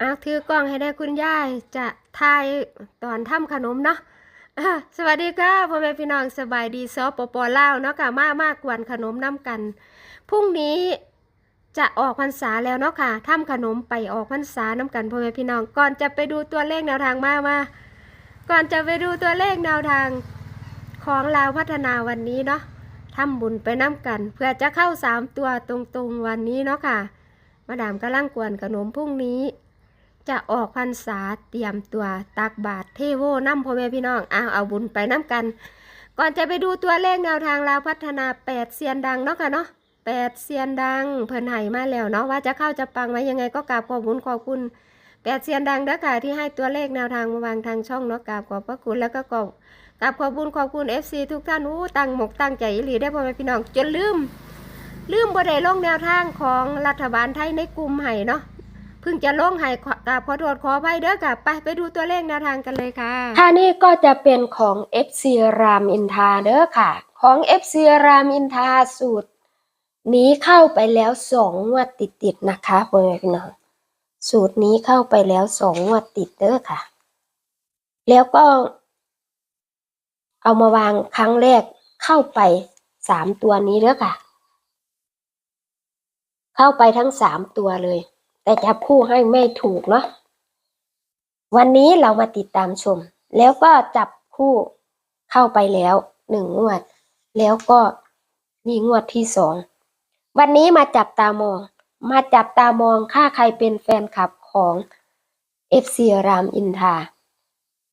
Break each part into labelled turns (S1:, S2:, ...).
S1: อะถือกล้องให้ได้คุณยายจะทายตอนทำขนมเนาะสวัสดีค่ะพ่อแม่พี่น้องสบายดีซอปปอล่าวเนาะค่ะมากมากกวนขนมน้ำกันพรุ่งนี้จะออกพรรษาแล้วเนาะค่ะทำขนมไปออกพรรษาน้ำกันพ่อแม่พี่น้องก่อนจะไปดูตัวเลขแนวทางมามาก่อนจะไปดูตัวเลขแนวทางของลาวพัฒนาวันนี้เนาะทำบุญไปน้ำกัน เพื่อจะเข้าสามตัวตรงๆวันนี้เนาะค่ะ มาดามกำลังกวนขนมพรุ่งนี้ จะออกพรรษาเตรียมตัวตักบาตรเทโวน้ำพ่อแม่พี่น้องเอาเอาบุญไปน้ำกัน ก่อนจะไปดูตัวเลขแนวทางลาวพัฒนาแปดเซียนดังเนาะค่ะเนาะแปดเซียนดัง เพิ่นให้มาแล้วเนาะว่าจะเข้าจะปังไว้ยังไงก็กราบขอบคุญขอบคุณแปดเซียนดังเด้อค่ะที่ให้ตัวเลขแนวทางมาวางทางช่องเนาะกราบขอบพระคุณแล้วก็กราบกราบขอบคุณขอบคุณ FC ทุกท่านอู้ตั้งหมกตั้งใจอีหลีได้พ่อแม่พี่น้องจนลืมลืมบ่ได้ลงแนวทางของรัฐบาลไทยในกลุ่มให้เนาะ เพิ่งจะลงให้ขอกราบขอโทษขออภัยเด้อค่ะ ไปไปดูตัวเลขแนวทางกันเลยค่ะท่านี่ก็จะเป็นของ FC รามอินทาเด้อค่ะ ของ FC รามอินทาสูตร นี้เข้าไปแล้วสองงวดติดๆนะคะพ่อแม่พี่น้องสูตรนี้เข้าไปแล้วสองงวดติดเด้อค่ะ แล้วก็ เอามาวางครั้งแรกเข้าไปสามตัวนี้เด้อค่ะ เข้าไปทั้งสามตัวเลย แต่จับคู่ให้ไม่ถูกเนาะวันนี้เรามาติดตามชม แล้วก็จับคู่เข้าไปแล้วหนึ่งงวด แล้วก็มีงวดที่สองวันนี้มาจับตามอง มาจับตามองค่าใครเป็นแฟนคลับของ FC รามอินทา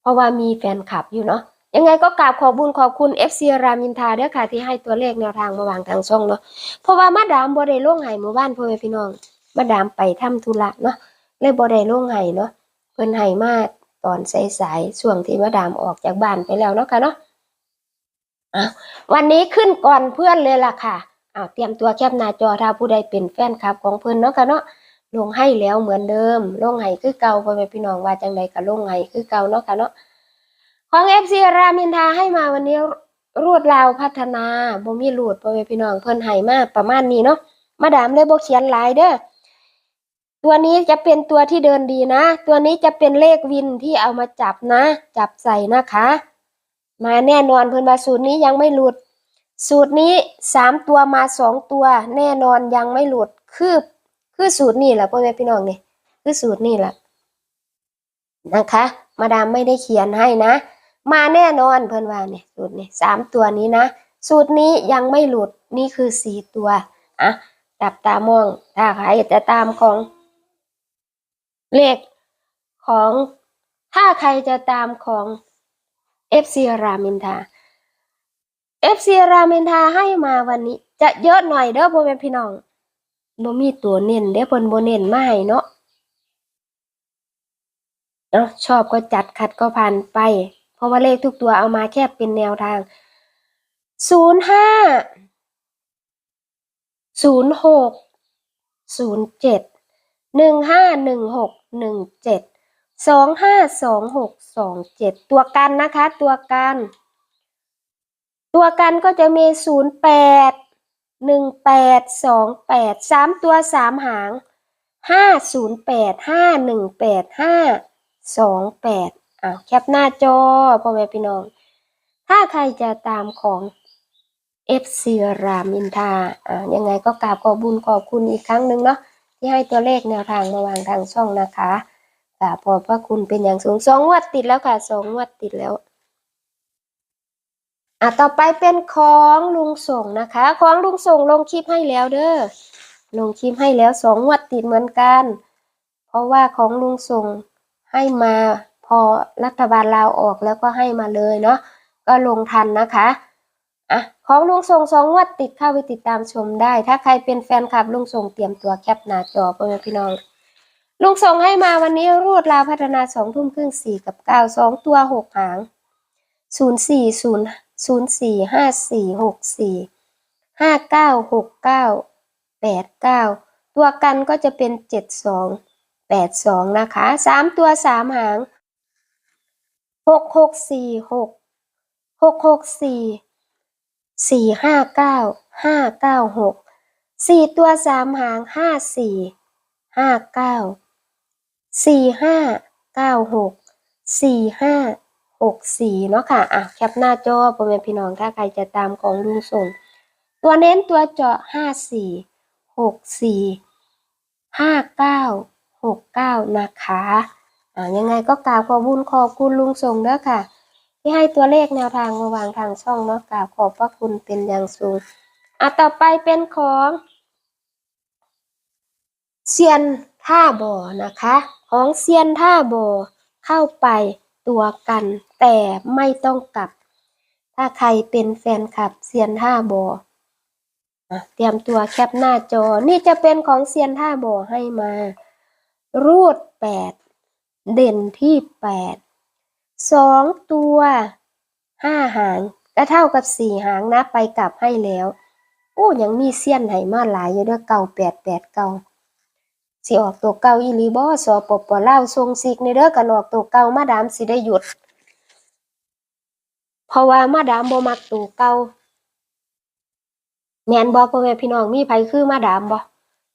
S1: เพราะว่ามีแฟนคลับอยู่เนาะยังไงก็กราบขอบุญขอบคุณ FC รามอินทาเด้อค่ะที่ให้ตัวเลขแนวทางมาวางทางช่องเนาะเพราะว่ามาดามบ่ได้ลงไห้หมู่บ้านพ่อแม่พี่น้อง มาดามไปทำธุระเนาะเลยบ่ได้ลงไห้เนาะเพิ่นให้มาตอนสายๆช่วงที่มาดามออกจากบ้านไปแล้วเนาะค่ะเนาะอะวันนี้ขึ้นก่อนเพื่อนเลยล่ะค่ะอ้าวเตรียมตัวแคปหน้าจอถ้าผู้ใดเป็นแฟนคลับของเพิ่นเนาะค่ะเนาะลงให้แล้วเหมือนเดิม ลงให้คือเก่าพ่อแม่พี่น้องว่าจังใดก็ลงให้คือเก่าเนาะค่ะเนาะของ FC รามินทาให้มาวันนี้รวดราวพัฒนาบ่มีรูดพ่อแม่พี่น้องเพิ่นให้มาประมาณนี้เนาะมาดามเลยบ่เขียนหลายเด้อ ตัวนี้จะเป็นตัวที่เดินดีนะ ตัวนี้จะเป็นเลขวินที่เอามาจับนะ จับใส่นะคะ มาแน่นอนเพิ่อนว่าสูตรนี้ยังไม่หลุด สูตรนี้สามตัวมาสองตัว แน่นอนยังไม่หลุด คือคือสูตรนี่แหละพ่อแม่พี่น้องนี่คือสูตรนี่แหละนะคะ มาดามไม่ได้เขียนให้นะ มาแน่นอนเพิ่อนว่าเนี่ยสูตรนี้สามตัวนี้นะ สูตรนี้ยังไม่หลุดนี่คือสี่ตัวอะจับตามองถ้าใครจะตามของ เลขของถ้าใครจะตามของ FC รามินทา FC รามินทาให้มาวันนี้ จะเยอะหน่อยเด้อพ่อแม่พี่น้องบ่มีตัวเน้นเด้อเพิ่นบ่เน้นมาให้เนาะเนาะชอบก็จัดขัดก็ผ่านไป เพราะว่าเลขทุกตัวเอามาแค่เป็นแนวทางศูนย์ห้าศูนย์หกศูนย์เจ็ด หนึ่งห้าหนึ่งหกหนึ่งเจ็ดสองห้าสองหกสองเจ็ดตัวกันนะคะ ตัวกัน ตัวกันก็จะมีศูนย์แปดหนึ่งแปดสองแปดสามตัวสามหางห้าศูนย์แปดห้าหนึ่งแปดห้าสองแปดอะแคปหน้าจอพ่อแม่พี่น้อง ถ้าใครจะตามของ FC รามินทาอ่ายังไงก็กราบขอบุญขอบคุณอีกครั้งหนึ่งเนาะ ที่ให้ตัวเลขแนวทางมาวางทางช่องนะคะกราบขอบพระคุณเป็นอย่างสูงสองงวดติดแล้วค่ะสองงวดติดแล้วอะต่อไปเป็นของลุงส่งนะคะ ของลุงส่งลงคลิปให้แล้วเด้อลงคลิปให้แล้วสองงวดติดเหมือนกัน เพราะว่าของลุงส่งให้มาพอรัฐบาลลาวออกแล้วก็ให้มาเลยเนาะก็ลงทันนะคะ อะของลุงส่งสองงวัดติดเข้าไปติดตามชมได้ ถ้าใครเป็นแฟนคลับลุงส่งเตรียมตัวแคปหน้าจอพ่อแม่พี่น้อง ลุงส่งให้มาวันนี้รูดลาวพัฒนาสองทุ่มครึ่งสี่กับเก้าสองตัวหกหางศูนย์สี่ศูนย์ศูนย์สี่ห้าสี่หกสี่ห้าเก้าหกเก้าแปดเก้าตัวกันก็จะเป็นเจ็ดสองแปดสองนะคะสามตัวสามหางหกหกสี่หกหกหกสี่ สี่ห้าเก้าห้าเก้าหกสี่ตัวสามหางห้าสี่ห้าเก้าสี่ห้าเก้าหกสี่ห้าหกสี่เนาะค่ะ อะ แคปหน้าจอพ่อแม่พี่น้องถ้าใครจะตามของลุงส่ง ตัวเน้นตัวเจาะห้าสี่หกสี่ห้าเก้าหกเก้านะคะ อ่ายังไงก็กราบขอบุญขอบคุณลุงส่งเด้อค่ะ ที่ให้ตัวเลขแนวทางมาวางทางช่องเนาะกราบขอบพระคุณเป็นอย่างสูงอะต่อไปเป็นของเซียนท่าบ่อนะคะ ของเซียนท่าบ่อเข้าไปตัวกัน แต่ไม่ต้องกลับ ถ้าใครเป็นแฟนคลับเซียนท่าบ่อเตรียมตัวแคปหน้าจอ นี่จะเป็นของเซียนท่าบ่อให้มา รูดแปดเด่นที่แปด สองตัวห้าหางก็เท่ากับสี่หางนะไปกลับให้แล้ว โอ้ยังมีเสี้ยนให้มาหลายอยู่เด้อเก่าแปดแปดเก่าสิออกตัวเก่าอีลีบ่สอปปล่าวทรงซิกในเด้อกันออกตัวเก่ามาดามสิได้หยุด เพราะว่ามาดามบ่มักตัวเก่าแมนบ่พ่อแม่พี่น้องมีไผคือมาดามบ่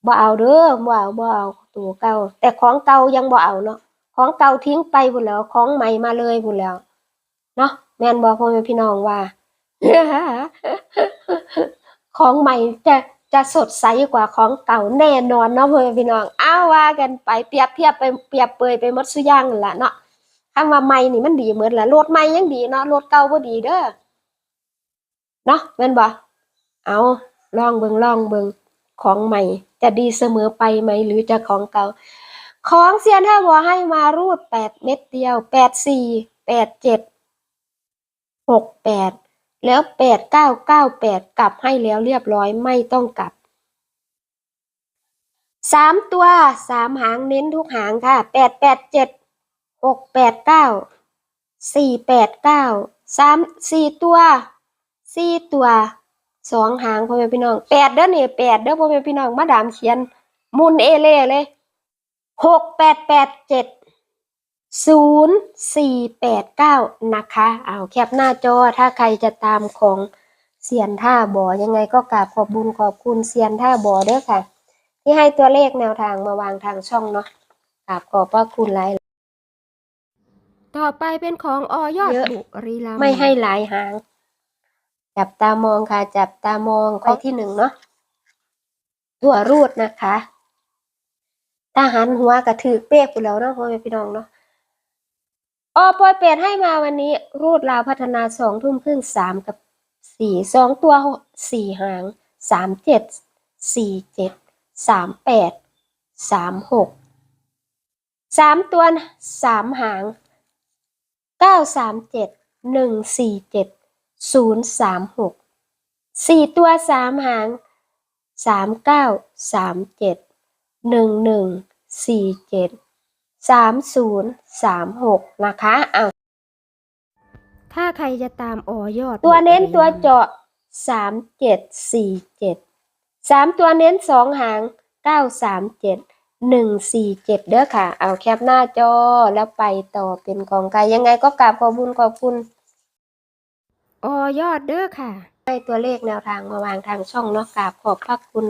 S1: บ่เอาเด้อบ่เอาบ่เอาตัวเก่าแต่ของเก่ายังบ่เอาเนาะ ของเก่าทิ้งไปพุ่นแล้ว ของใหม่มาเลยพุ่นแล้ว เนาะแมนบ่พ่อแม่พี่น้องว่า ของใหม่จะจะสดใสกว่าของเก่าแน่นอนเนาะพ่อแม่พี่น้องอ้าวว่ากันไปเปรียบเทียบไปเปรียบเปยไปหมดสุอย่างล่ะเนาะคำว่าใหม่นี่มันดีเหมือนละรถใหม่ยังดีเนาะรถเก่าบ่ดีเด้อเนาะแม่นบ่เอาลองเบิ่งลองเบิ่งของใหม่ จะดีเสมอไปไหมหรือจะของเก่า ของเซียนถ้าบัวให้มารูดแปดเม็ดเดียวแปดสี่แปดเจ็ดหกแปดแล้วแปดเก้าเก้าแปดกลับให้แล้วเรียบร้อยไม่ต้องกลับสามตัวสามหางเน้นทุกหางค่ะแปดแปดเจ็ดหกแปดเก้าสี่แปดเก้าสามสี่ตัวสี่ตัวสองหางพ่อแม่พี่น้องแปดเด้อเนี่ยแปดเด้อพ่อแม่พี่น้องมาดามเขียนมุนเอเล่เลย หกแปดแปดเจ็ดศูนย์สี่แปดเก้านะคะ เอาแคปหน้าจอถ้าใครจะตามของเซียนท่าบอยังไงก็กราบขอบบุญขอบคุณเซียนท่าบอเด้อค่ะ ที่ให้ตัวเลขแนวทางมาวางทางช่องเนาะกราบขอบพระคุณหลายต่อไปเป็นของอยอดบุรีรัมย์ไม่ให้หลายหาง จับตามองค่ะ จับตามองไปที่หนึ่งเนาะตัวรูดนะคะ ถ้าหันหัวกระถือเป๊กไปแล้วเนาะพ่อแม่พี่น้องเนาะออปอยเป็ดให้มาวันนี้ รูดลาวพัฒนาสองทุ่มครึ่งสามกับสี่สองตัวสี่หางสามเจ็ดสี่เจ็ดสามแปดสามหกสามตัวสามหางเก้าสามเจ็ดหนึ่งสี่เจ็ดศูนย์สามหกสี่ตัวสามหางสามเก้าสามเจ็ด หนึ่งหนึ่งสี่เจ็ดสามศูนย์สามหกนะคะเอาถ้าใครจะตามออยอด ตัวเน้นตัวเจาะสามเจ็ดสี่เจ็ดสามตัวเน้นสองหางเก้าสามเจ็ดหนึ่งสี่เจ็ดเด้อค่ะ เอาแคปหน้าจอแล้วไปต่อเป็นของใครยังไงก็กราบขอบคุญขอบคุณออยอดเด้อค่ะให้ตัวเลขแนวทางมาวางทางช่องเนาะกราบขอบพระคุณ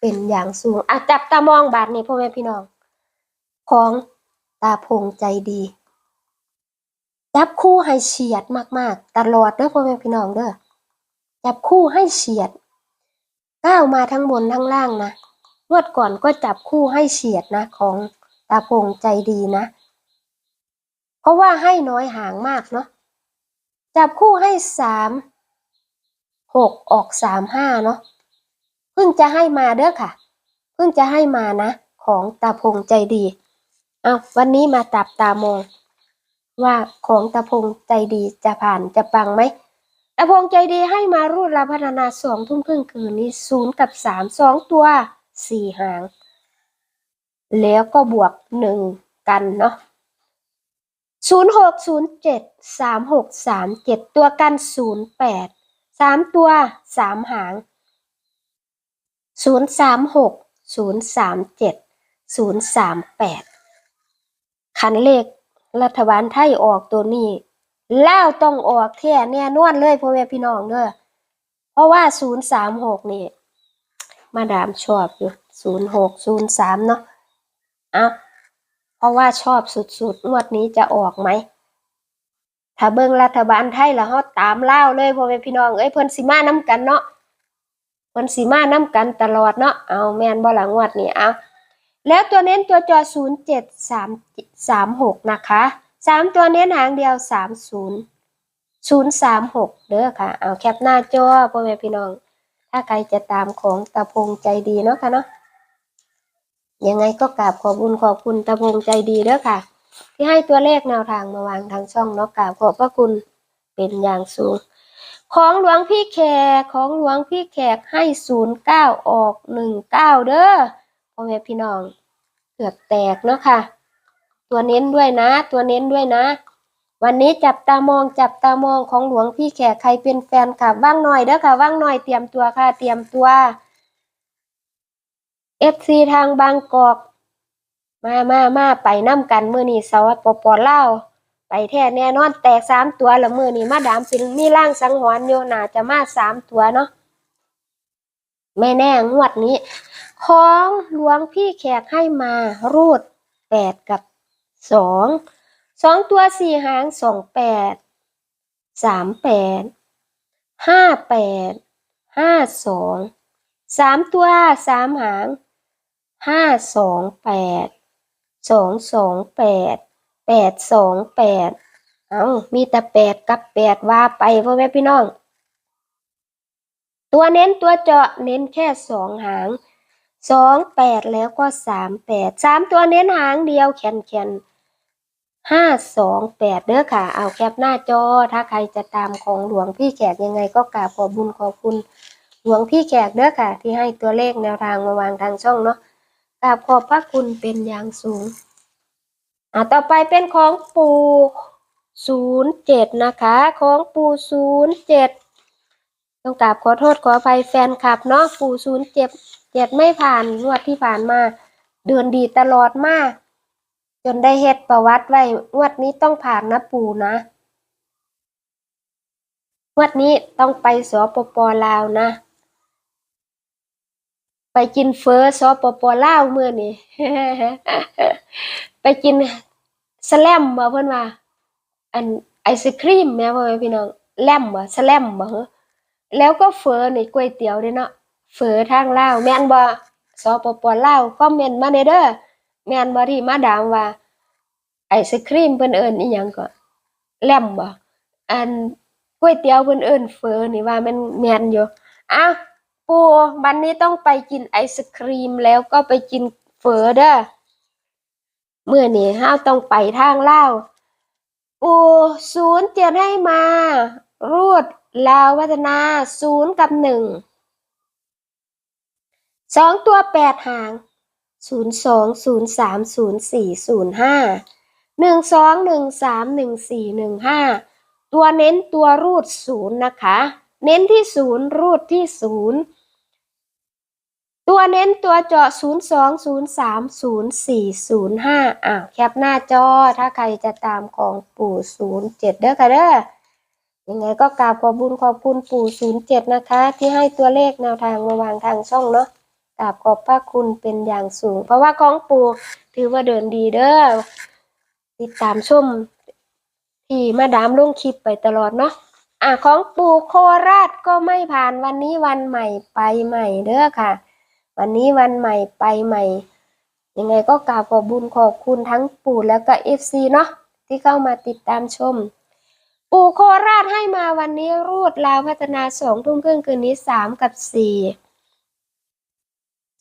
S1: เป็นอย่างสูงอะจับตามองบาทนี้พ่อแม่พี่น้อง ของตาพงใจดีจับคู่ให้เฉียดมากๆ ตลอดเด้อพ่อแม่พี่น้องเด้อจับคู่ให้เฉียดก้าวมาทั้งบนทั้งล่างนะงวดก่อนก็จับคู่ให้เฉียดนะ ของตาพงใจดีนะ เพราะว่าให้น้อยห่างมากเนาะจับคู่ให้สามหกออกสามห้าเนาะ พิ่งจะให้มาเด้อค่ะ เพิ่งจะให้มานะ ของตาพงใจดี เอาวันนี้มาตับตามอง ว่าของตาพงใจดีจะผ่านจะปังไหมตาพงใจดีให้มารูดราพัฒนาสองทุ่มครึ่งคืนนี้ศูนย์กับสามสองตัวสี่หาง แล้วก็บวกหนึ่งกันเนาะศูนย์หกศูนย์เจ็ดสามหกสามเจ็ดตัวกันศูนย์แปดสามตัวสามหาง ศูนย์สามหกศูนย์สามเจ็ดศูนย์สามแปดขันเลขรัฐบาลไทยออกตัวนี้แล้วต้องออกแท้แน่นอนเลยพ่อแม่พี่น้องเด้อเพราะว่าศูนย์สามหกนี่ มาดามชอบอยู่ศูนย์หกศูนย์สามเนาะเอาเพราะว่าชอบสุดๆงวดนี้จะออกไหม ถ้าเบิ่งรัฐบาลไทยแล้วเฮาตามเล่าเลยพ่อแม่พี่น้องเอ้ยเพิ่นสิมานํกันเนาะ เพิ่นสิมานํกันตลอดเนาะเอาแมนบ่ล่ะงวดนี้เอาแล้วตัวเน้นตัวจอ 07336 นะคะสามตัวเน้นหางเดียว 30 036 เด้อค่ะ เอาแคปหน้าจอพ่อแม่พี่น้อง ถ้าใครจะตามของตาพงใจดีเนาะค่ะเนาะยังไงก็กราบขอบคุณขอบคุณตาพงใจดีเด้อค่ะ ที่ให้ตัวเลขแนวทางมาวางทางช่องเนาะกราบขอบพระคุณเป็นอย่างสูง ของหลวงพี่แขกของหลวงพี่แขกให้ศูนย์เก้าออกหนึ่งเก้าเด้อพ่อแม่พี่น้องเกือบแตกเนาะค่ะ ตัวเน้นด้วยนะ ตัวเน้นด้วยนะ วันนี้จับตามองจับตามองของหลวงพี่แขกใครเป็นแฟนคลับว่างหน่อยเด้อค่ะว่างหน่อยเตรียมตัวค่ะ เตรียมตัว FC ทางบางกอก มามามาไปน้ำกันมื้อนี้สวัสปปลา ไปแท้แน่นอนแตกสามตัวละมือนี้มาดามเป็นมีร่างสังหรณ์อยู่น่าจะมาสามตัวเนาะไม่แน่งวดนี้ ของหลวงพี่แขกให้มารูดแปดกับสองสองตัวสี่หางสองแปดสามแปดห้าแปดห้าสองสามตัวสามหางห้าสองแปดสองสองแปด แปดสองแปดเอามีแต่แปดกับแปดว่าไปพ่อแม่พี่น้อง ตัวเน้นตัวเจาะเน้นแค่สองหางสองแปดแล้วก็สามแปดสามตัวเน้นหางเดียวแขนแขนห้าสองแปดเด้อค่ะ เอาแคปหน้าจอ ถ้าใครจะตามของหลวงพี่แขกยังไงก็กราบขอบุญขอบคุณ หลวงพี่แขกเด้อค่ะ ที่ให้ตัวเลขแนวทางมาวางทางช่องเนาะกราบขอบพระคุณเป็นอย่างสูง อ่าต่อไปเป็นของปู่ศูนย์เจ็ดนะคะ ของปู่ศูนย์เจ็ดต้องกราบขอโทษขออภัยแฟนคลับเนาะปู่ศูนย์เจ็ดเจ็ดไม่ผ่านงวดที่ผ่านมา เดือนดีตลอดมาก จนได้เฮ็ดประวัติไว้งวดนี้ต้องผ่านนะปู่นะงวดนี้ต้องไปสปปลาวนะ ไปกินเฟอสปปล่าวมื้อนี้ไปกินสแลมบ่เพิ่อนว่าอันไอศครีมแม่พ่อแม่พี่น้องแลมบ่สแลมบ่เหรอแล้วก็เฟอนี่ก๋วยเตี๋ยวด้เนาะเฟอร์ทางลาวแม่นบ่สปปลาวคอมเมนต์มาเด้อเด้อแม่นบ่ที่มาดามว่า ไอศครีมเพิ่นเอิ้นอีหยังก็แลมบ่อันก๋วยเตี๋ยวเพิ่นเอิ้นเฟอร์นี่ว่ามันแม่นอยู่อ้าว ปูวันนี้ต้องไปกินไอศครีมแล้วก็ไปกินเฟอเด้อเมื่อนี้ห้าวต้องไปทางเล่าปูศูนย์เจ็ดให้มา รูดลาววัฒนาศูนย์กับหนึ่งสองตัวแปดหางศูนย์สองศูนย์สามศูนย์สี่ศูนย์ห้าหนึ่งสองหนึ่งสามหนึ่งสี่หนึ่งห้าตัวเน้นตัวรูดศูนย์นะคะ เน้นที่ศูนย์รูดที่ศูนย์ ตัวเน้นตัวเจาะ 0 2 0 3 0 4 0 5อะแคปหน้าจอถ้าใครจะตามของปู่ 07 เด้อค่ะเด้อยังไงก็กราบขอบบุญขอบคุณปู่ 07 นะคะ ที่ให้ตัวเลขแนวทางมาวางทางช่องเนาะกราบขอบพระคุณเป็นอย่างสูง เพราะว่าของปู่ถือว่าเดินดีเด้อติดตามชมที่มาดามลงคลิปไปตลอดเนาะอะของปู่โคราชก็ไม่ผ่านวันนี้วันใหม่ไปใหม่เด้อค่ะ วันนี้วันใหม่ไปใหม่ ยังไงก็กราบขอบบุญขอบคุณทั้งปู่แล้วก็เอฟซีเนาะที่เข้ามาติดตามชม ปู่โคราชให้มาวันนี้รูดลาวพัฒนาสองทุ่มครึ่งคืนนี้สามกับสี่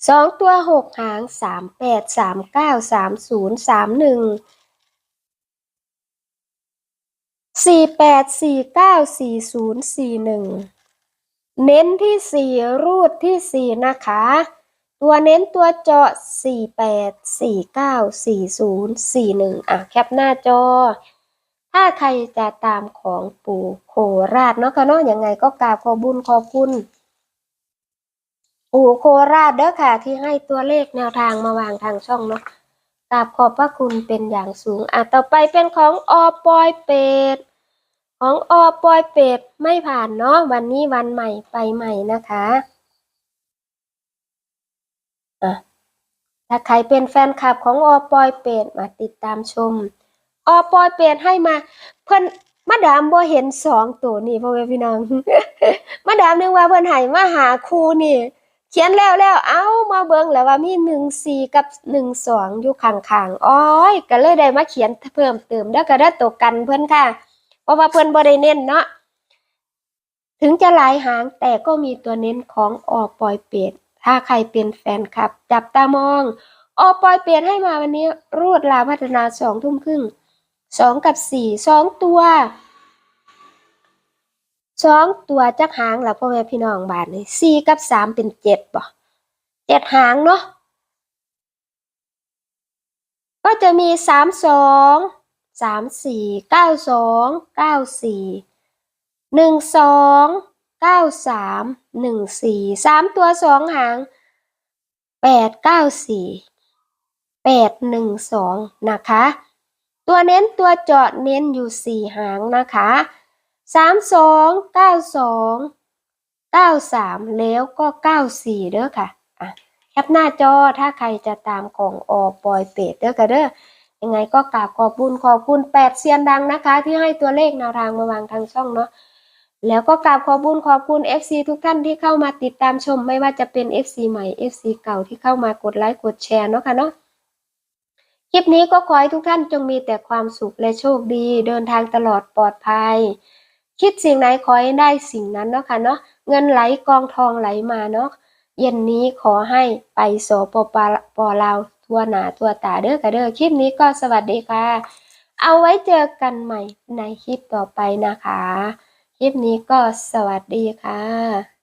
S1: สองตัวหกหางสามแปดสามเก้าสามศูนย์สามหนึ่งสี่แปดสี่เก้าสี่ศูนย์สี่หนึ่งเน้นที่สี่รูดที่สี่นะคะ ตัวเน้นตัวเจาะสี่แปดสี่เก้าสี่ศูนย์สี่หนึ่งอะ แคปหน้าจอ ถ้าใครจะตามของปู่โคราชเนาะค่ะเนาะยังไงก็กราบขอบุญขอบคุณ ปู่โคราชเด้อค่ะ ที่ให้ตัวเลขแนวทางมาวางทางช่องเนาะกราบขอบพระคุณเป็นอย่างสูง อะ ต่อไปเป็นของอปอยเป็ด ของอปอยเป็ดไม่ผ่านเนาะ วันนี้วันใหม่ไปใหม่นะคะ อะถ้าใครเป็นแฟนคลับของอปอยเป็ดมาติดตามชม อปอยเป็ดให้มา เพิ่อนมาดามบ่เห็นสองตัวนี่พ่อแม่พี่น้อง มาดามนึกว่าเพิ่อนให้มาหาครูนี่ เขียนแล้วแล้วเอ้ามาเบิ่งแล้วว่ามีหนึ่งสี่กับหนึ่งสองอยู่ข้างๆอ้อยก็เลยได้มาเขียนเพิ่มเติมแล้วก็ได้ตกกันเพิ่อนค่ะ เพราะว่าเพิ่อนบ่ได้เน้นเนาะถึงจะหลายหางแต่ก็มีตัวเน้นของออปอยเป็ด ถ้าใครเป็นแฟนคลับ จับตามองออปอยเป็ดให้มาวันนี้รูดลาวพัฒนาสองทุ่มครึ่งสองกับสี่สองตัวสองตัวจักหางแล้วพ่อแม่พี่น้องบาทนี่สี่กับสามเป็นเจ็ดบ่เจ็ดหางเนาะก็จะมีสามสองสามสี่เก้าสองเก้าสี่หนึ่งสอง เก้าสามหนึ่งสี่สามตัวสองหางแปดเก้าสี่แปดหนึ่งสองนะคะ ตัวเน้นตัวเจาะเน้นอยู่สี่หางนะคะสามสองเก้าสองเก้าสามแล้วก็เก้าสี่เด้อค่ะอะแคปหน้าจอถ้าใครจะตามของออปอยเป็ดเด้อค่ะเด้อยังไงก็กราบขอบคุณขอบคุณแปดเซียนดังนะคะ ที่ให้ตัวเลขแนวทางมาวางทางช่องเนาะ แล้วก็กราบขอบคุณขอบคุณ FC ทุกท่านที่เข้ามาติดตามชม ไม่ว่าจะเป็น FC ใหม่ FC เก่าที่เข้ามากดไลค์กดแชร์เนาะค่ะเนาะคลิปนี้ก็ขอให้ทุกท่านจงมีแต่ความสุขและโชคดี เดินทางตลอดปลอดภัย คิดสิ่งไหนขอให้ได้สิ่งนั้นเนาะค่ะเนาะเงินไหลกองทองไหลมาเนาะเย็นนี้ขอให้ไปโสปปปลาวทัวหนาทัวตาเด้อค่ะเด้อคลิปนี้ก็สวัสดีค่ะ เอาไว้เจอกันใหม่ในคลิปต่อไปนะคะ คลิปนี้ก็สวัสดีค่ะ